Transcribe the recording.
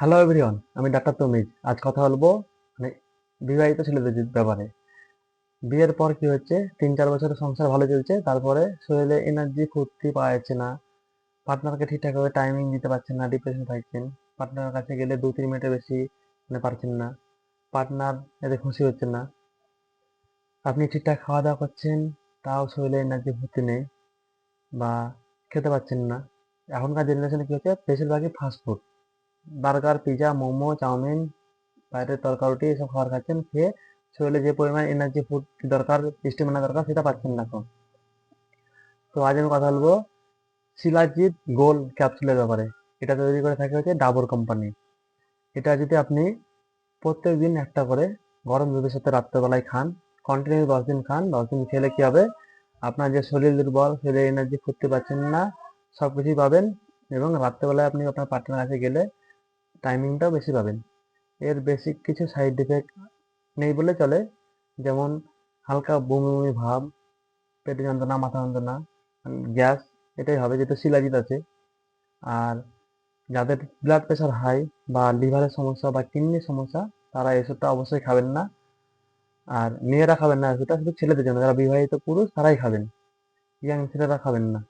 Hello everyone আমি doctor তমিজ আজ কথা বলব মানে বিবাহিত ছেলেদের ব্যাপারে। বিয়ের পর কি হচ্ছে তিন চার বছরের সংসার ভালো চলছে, তারপরে শরীরে এনার্জি ফুর্তি পাওয়া যাচ্ছে না পার্টনারকে ঠিকঠাকভাবে টাইমিং দিতে পারছেন না ডিপ্রেশন থাকছেন পার্টনারের কাছে গেলে দু তিন মিনিটের বেশি মানে পারছেন না পার্টনার এতে খুশি হচ্ছে না। আপনি ঠিকঠাক খাওয়া দাওয়া করছেন, তাও শরীরে এনার্জি ফুর্তি নেই বা খেতে পাচ্ছেন না। এখনকার জেনারেশনে কি হচ্ছে? বেশিরভাগই fast food burger pizza momo, chow mein, বাইরের তরকারুটি এসব খাবার খাচ্ছেন। খেয়ে শরীরে যে পরিমাণ এনার্জি ফুড দরকার স্টেমিনা দরকার, সেটা পাচ্ছেন না এখন তো আজ আমি কথা বলব শিলাজিৎ গোল ক্যাপসুলের ব্যাপারে। এটা তৈরি করে থাকে হচ্ছে ডাবর কোম্পানি। এটা যদি আপনি প্রত্যেক দিন একটা করে গরম দুধের সাথে রাত্রেবেলায় খান কন্টিনিউ দশ দিন খান, দশ দিন খেলে কি হবে? আপনার যে শরীর দুর্বল, শরীরে এনার্জি ফুটতে পারছেন না সব কিছুই পাবেন এবং রাত্রেবেলায় আপনি আপনার পার্টনার কাছে গেলে টাইমিংটাও বেশি পাবেন। এর বেসিক কিছু সাইড ইফেক্ট নেই বলে চলে। যেমন হালকা বমি বমি ভাব, পেটে যন্ত্রণা, মাথা যন্ত্রণা, গ্যাস, এটাই হবে যেহেতু শিলাজিৎ আছে। আর যাদের ব্লাড প্রেশার হাই বা লিভারের সমস্যা বা কিডনির সমস্যা, তারা এসবটা অবশ্যই খাবেন না। আর মেয়েরা খাবেন না সেটা শুধু ছেলেদের জন্য। যারা বিবাহিত পুরুষ, তারাই খাবেন। ইয়াং ছেলেরা খাবেন না।